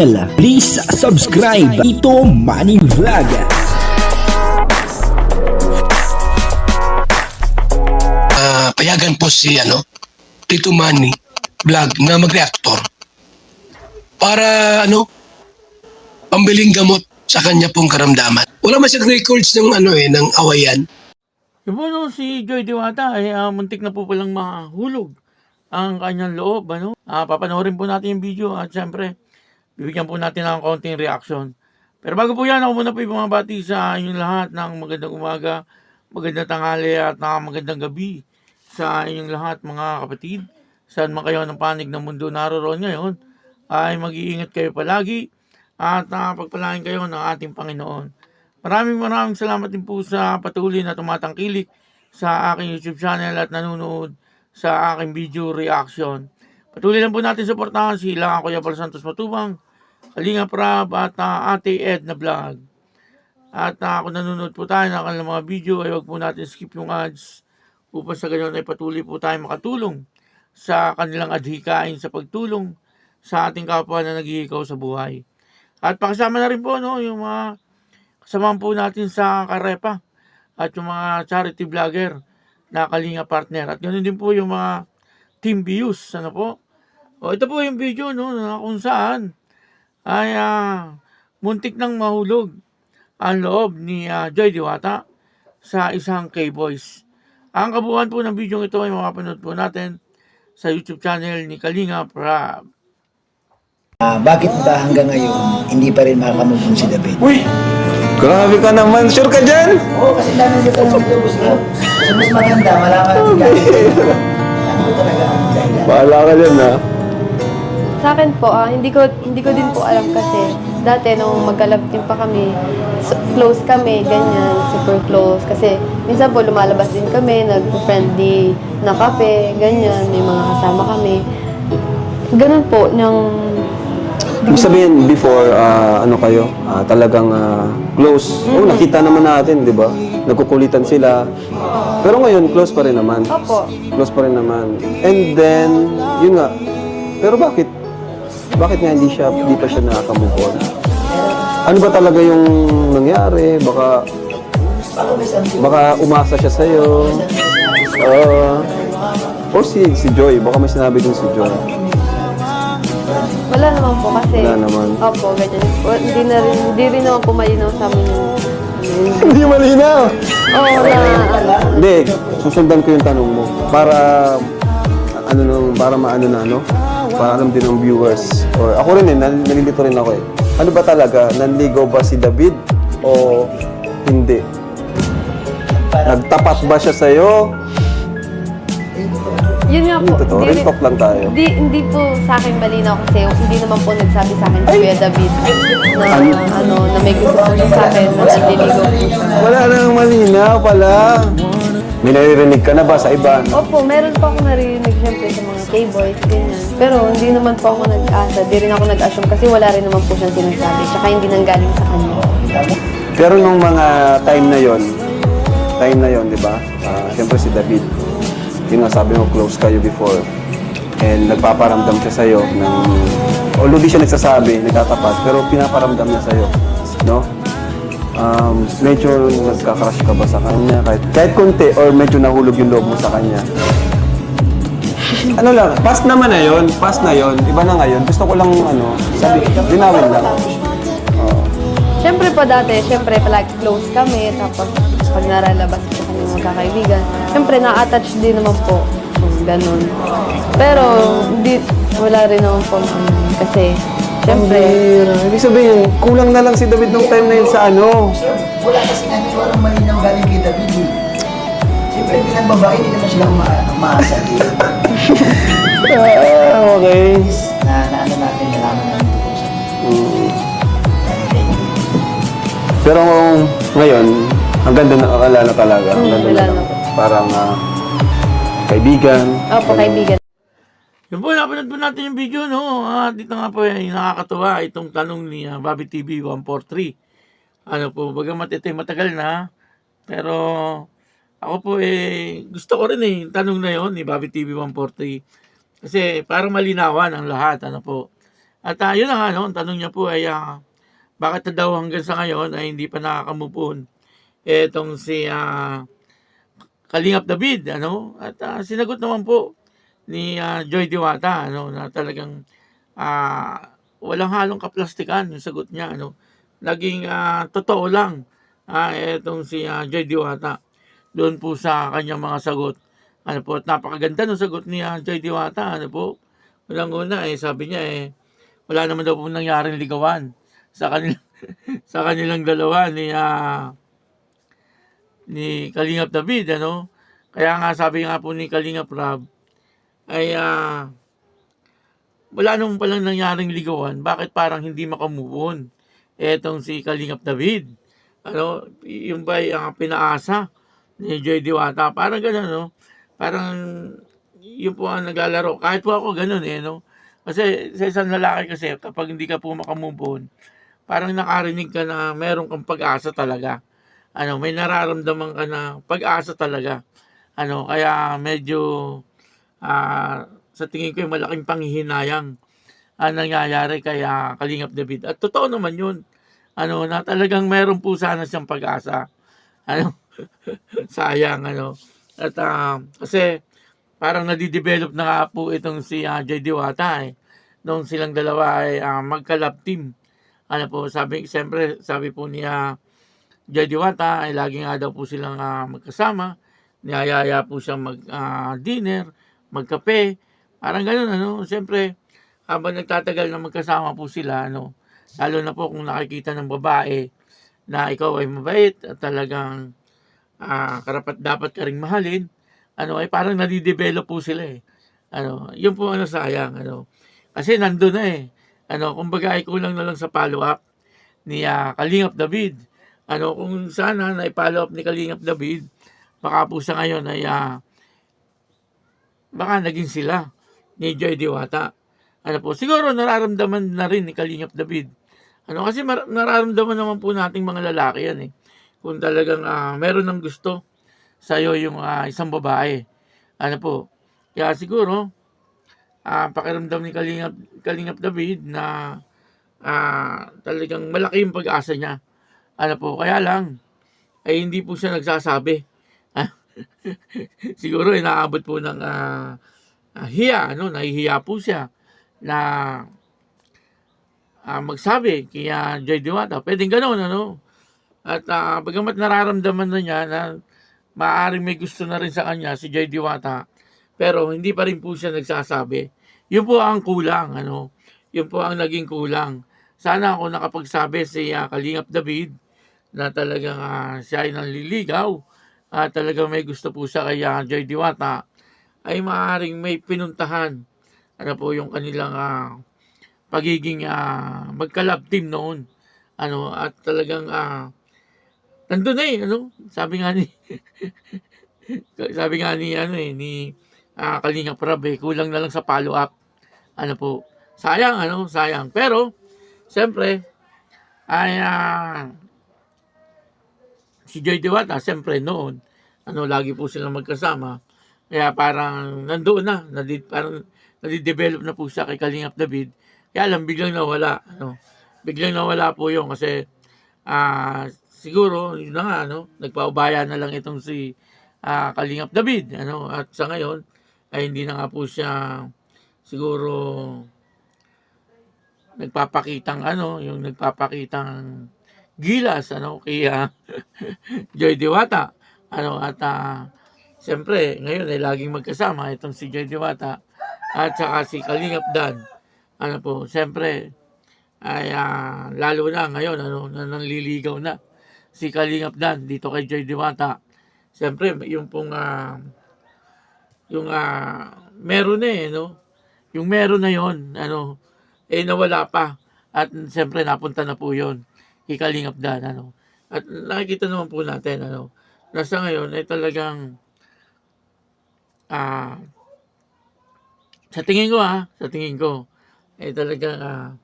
Please subscribe Ito Money Vlog. Ah, payagan po si ano, Tito Manny vlog na mag-reactor para ano, pambiling gamot sa kanya pong karamdaman. Wala man siyang records ng ano eh, ng awayan. Yung po no, si Joy Diwata ay ah, muntik na po palang mahulog ang kanyang loob. Ano? Ah, papanoorin po natin yung video at syempre, bibigyan po natin ng konting reaction. Pero bago po yan, ako muna po yung mga bati sa inyong lahat ng magandang umaga, magandang tanghali at ah, magandang gabi sa inyong lahat mga kapatid. Saan man kayo ng panig ng mundo naroon ngayon, ay mag-iingat kayo palagi at uh, pagpalain kayo ng ating Panginoon. Maraming maraming salamat din po sa patuloy na tumatangkilik sa aking YouTube channel at nanonood sa aking video reaction. Patuloy lang po natin suportahan sila Kuya Paul Santos Matubang, Kalinga Prab at uh, Ate Ed na vlog. At uh, kung nanonood po tayo ng kanilang mga video ay huwag po natin skip yung ads upang sa ganyan ay patuloy po tayo makatulong sa kanilang adhikain sa pagtulong sa ating kapwa na naghihikaw sa buhay. At pakasama na rin po no, yung mga kasama po natin sa Karepa at yung mga charity vlogger na Kalinga partner. At ganoon din po yung mga team views. Ano po? O ito po yung video no, na kung saan ay ah, muntik nang mahulog ang loob ni ah, Joy Diwata sa isang K-Boys. Ang kabuuan po ng video ito ay mapapanood po natin sa YouTube channel ni Kalinga Prab. Ah, bakit ba hanggang ngayon hindi pa rin makakamove si David? Uy! Grabe ka naman. Sure ka dyan? Oo, kasi dami nito ng lubos mo. Kasi mas maganda, malaman natin kaya. Ano talaga ang dahilan? Bahala ka dyan, ha? Sa akin po, ah, hindi ko hindi ko din po alam kasi dati nung magkalab team pa kami, so, close kami, ganyan, super close. Kasi minsan po lumalabas din kami, nag-friendly na kape, ganyan, may mga kasama kami. Ganun po, ng Ibig sabihin, before, ah, ano kayo, ah, talagang ah, close. Oo, nakita naman natin, di ba? Nagkukulitan sila. Pero ngayon, close pa rin naman. Opo. Close pa rin naman. And then, yun nga. Pero bakit? Bakit nga hindi siya, hindi pa siya nakaka-move on? Ano ba talaga yung nangyari? Baka, baka umasa siya sa'yo. Oo. or si, si Joy. Baka may sinabi din si Joy. wala naman po kasi. Wala naman. Opo, ganyan. Hindi na rin, hindi rin naman po malinaw sa amin yung Hindi malinaw. Oo, na ano. Hindi, susundan ko yung tanong mo. Para, ano nung, para maano na, no? Para alam din ng viewers. Or ako rin eh, nalilito rin ako eh. Ano ba talaga? Nanligaw ba si David? O hindi? Nagtapat ba siya sa'yo? Yun nga po. Yung totoo, real talk lang tayo. Hindi, hindi po sa akin malinaw kasi hindi naman po nagsabi sa akin si Kuya David na ano na may gusto po siya sa akin na nagliligaw po siya. Wala nang malinaw pala. May naririnig ka na ba sa iba? Opo, meron po ako narinig siyempre sa mga K-boys, ganyan. Pero hindi naman po ako nag-asa, di rin ako nag-assume kasi wala rin naman po siyang sinasabi. Tsaka hindi nanggaling sa kanya. Pero nung mga time na yon, time na yon, di ba? Ah, Siyempre si David, yun nga sabi mo, close kayo before. And nagpaparamdam siya sa'yo ng, although di siya nagsasabi, nagtatapat, pero pinaparamdam niya sa'yo. No? Um, medyo nagka-crush ka ba sa kanya? Kahit, kahit konti, or medyo nahulog yung loob mo sa kanya? ano lang, past naman na yon, past na yon, iba na ngayon. Gusto ko lang, ano, sabi, dinawin lang. Oo. Siyempre po dati, siyempre palagi close kami, tapos pag naralabas po kami magkakaibigan, siyempre na-attach din naman po. Kung ganun. Pero, hindi, wala rin naman po ano, kasi, siyempre, Bira. Ibig sabihin, kulang na lang si David nung time na yun sa ano. Wala kasi nga, hindi walang malinaw galing kay David. eh. Siyempre, bilang babae, hindi naman sila uma- umaasa. Ah, okay. na, na ano natin, nalaman natin tungkol sa Mm. Pero ngayon, ang ganda na akala na talaga. Ang Mm, ganda na lang. na. Parang ah, kaibigan. opo, kaibigan. Yun po, napanood po natin yung video, no? Ah, dito nga po, ay nakakatuwa itong tanong ni ah, Bobby TV 143. Ano po, bagamat ito matagal na, pero ako po eh, gusto ko rin eh, yung tanong na yon ni Bobby TV 143. Kasi para malinawan ang lahat, ano po. At ah, yun na nga, no, ang tanong niya po ay ah, bakit na daw hanggang sa ngayon ay hindi pa nakakamove on etong si ah, Kalingap David, ano? At ah, sinagot naman po ni ah, Joy Diwata, ano, na talagang ah, walang halong kaplastikan yung sagot niya, ano. Naging ah, totoo lang ah, etong si ah, Joy Diwata doon po sa kanyang mga sagot. Ano po, at napakaganda ng sagot ni ah, Joy Diwata, ano po. Unang-una, eh, sabi niya, eh, wala naman daw po nangyaring ligawan sa kanila sa kanilang dalawa ni ah, ni Kalingap David ano kaya nga sabi nga po ni Kalingap Rab ay ah, wala naman palang nangyaring ligawan bakit parang hindi makamove on? Etong si Kalingap David. Ano yung ba ang pinaasa ni Joy Diwata? Parang gano'n no? Parang yun po ang naglalaro. Kahit po ako gano'n eh no? Kasi sa isang lalaki kasi kapag hindi ka po makamove on parang nakarinig ka na meron kang pag-asa talaga. Ano, may nararamdaman ka na pag-asa talaga. Ano, kaya medyo ah, sa tingin ko yung malaking panghihinayang ang nangyayari kaya Kalingap David. At totoo naman yun. Ano, na talagang meron po sana siyang pag-asa. Ano, sayang ano. At ah, kasi parang nadidevelop na nga po itong si uh, Joy Diwata eh. Nung silang dalawa ay ah, magka-love team ano po, sabi, siyempre, sabi po niya, Joy Diwata, ay lagi nga daw po silang ah, magkasama. Niyayaya po siyang mag-dinner, magkape. Parang ganun, ano. Siyempre, habang nagtatagal na magkasama po sila, ano, lalo na po kung nakikita ng babae na ikaw ay mabait at talagang ah, karapat dapat ka ring mahalin, ano, ay parang nadidevelop po sila eh. Ano, yun po ano sayang, ano. Kasi nandun na eh ano, kumbaga ay kulang na lang sa follow-up ni ah, Kalingap David. Ano, kung sana na i-follow up ni Kalingap David, baka po sa ngayon ay ah, baka naging sila ni Joy Diwata. Ano po, siguro nararamdaman na rin ni Kalingap David. Ano, kasi nararamdaman naman po nating mga lalaki yan eh. Kung talagang ah, meron ng gusto sa'yo yung ah, isang babae. Ano po, kaya siguro, ah pakiramdam ni Kalingap, Kalingap David na ah, talagang malaki yung pag-asa niya. Ano po, kaya lang, ay hindi po siya nagsasabi. Siguro inaabot po ng ah, ah, hiya, ano, nahihiya po siya na ah, magsabi kaya Joy Diwata. Pwedeng gano'n, ano. At ah, bagamat nararamdaman na niya na maaaring may gusto na rin sa kanya si Joy Diwata, pero hindi pa rin po siya nagsasabi. Yun po ang kulang, ano. Yun po ang naging kulang. Sana ako nakapagsabi si ah, Kalingap David na talagang ah, siya ay nanliligaw at talagang may gusto po siya kay ah, Joy Diwata ay maaaring may pinuntahan. Ano po yung kanilang ah, pagiging ah, magka-love team noon. Ano at talagang ah, nandun na eh ano? Sabi nga ni sabi nga ni ano eh ni ah, Kalinga Prab eh, kulang na lang sa follow up ano po? Sayang ano? Sayang. Pero siyempre ay ah, si Joy Diwata, siyempre noon, ano, lagi po silang magkasama. Kaya parang nandoon na, nadi, parang nadidevelop na po siya kay Kalingap David. Kaya lang, biglang nawala. Ano, biglang nawala po yun kasi ah siguro, yun na nga, ano, nagpaubaya na lang itong si ah, Kalingap David. Ano, at sa ngayon, ay hindi na nga po siya siguro nagpapakitang ano, yung nagpapakitang gilas ano kaya Joy Diwata. Ano at ah, siyempre ngayon ay laging magkasama itong si Joy Diwata at saka si Kalingap Dan. Ano po siyempre ay ah, lalo na ngayon ano na nanliligaw na si Kalingap Dan dito kay Joy Diwata. Siyempre yung pong ah, yung ah, meron na eh no? Yung meron na yon ano eh nawala pa. At siyempre napunta na po yon ikalingap dan ano. At nakikita naman po natin ano, nasa ngayon ay talagang ah sa tingin ko ah, sa tingin ko ay talagang ah,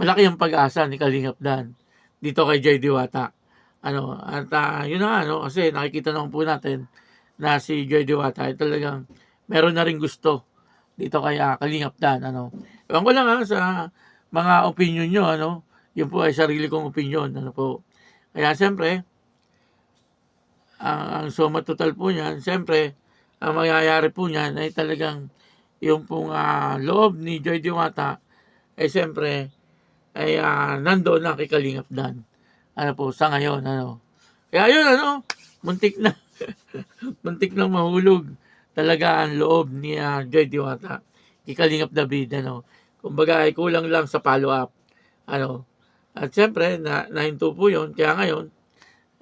malaki ang pag-asa ni Kalingap Dan dito kay Joy Diwata. Ano, at ah, yun na ano, kasi nakikita naman po natin na si Joy Diwata ay talagang meron na rin gusto dito kay ah, Kalingap Dan. Ano. Ewan ko lang ha, sa mga opinion nyo, ano, yun po ay sarili kong opinion, ano po. Kaya siyempre, ang, ang suma total po niyan, siyempre, ang mangyayari po niyan ay talagang yung pong ah, loob ni Joy Diwata, ay siyempre, ay ah, nandoon na kay Kalingap Dan. Ano po, sa ngayon, ano. Kaya yun, ano, muntik na, muntik na mahulog talaga ang loob ni ah, Joy Diwata. Kay Kalingap David, ano. Kumbaga, ay kulang lang sa follow-up. Ano. At siyempre, na, nahinto po yun. Kaya ngayon,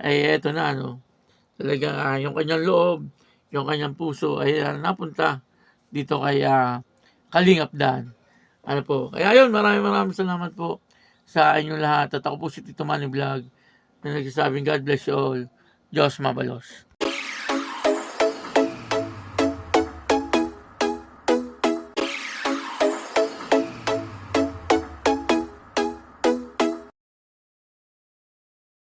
ay eto na, ano. Talaga, ah, yung kanyang loob, yung kanyang puso, ay ah, napunta dito kay ah, Kalingap Dan. Ano po. Kaya yun, maraming maraming salamat po sa inyong lahat. At ako po si Tito Manny Vlog na nagsasabing God bless you all. Diyos mabalos.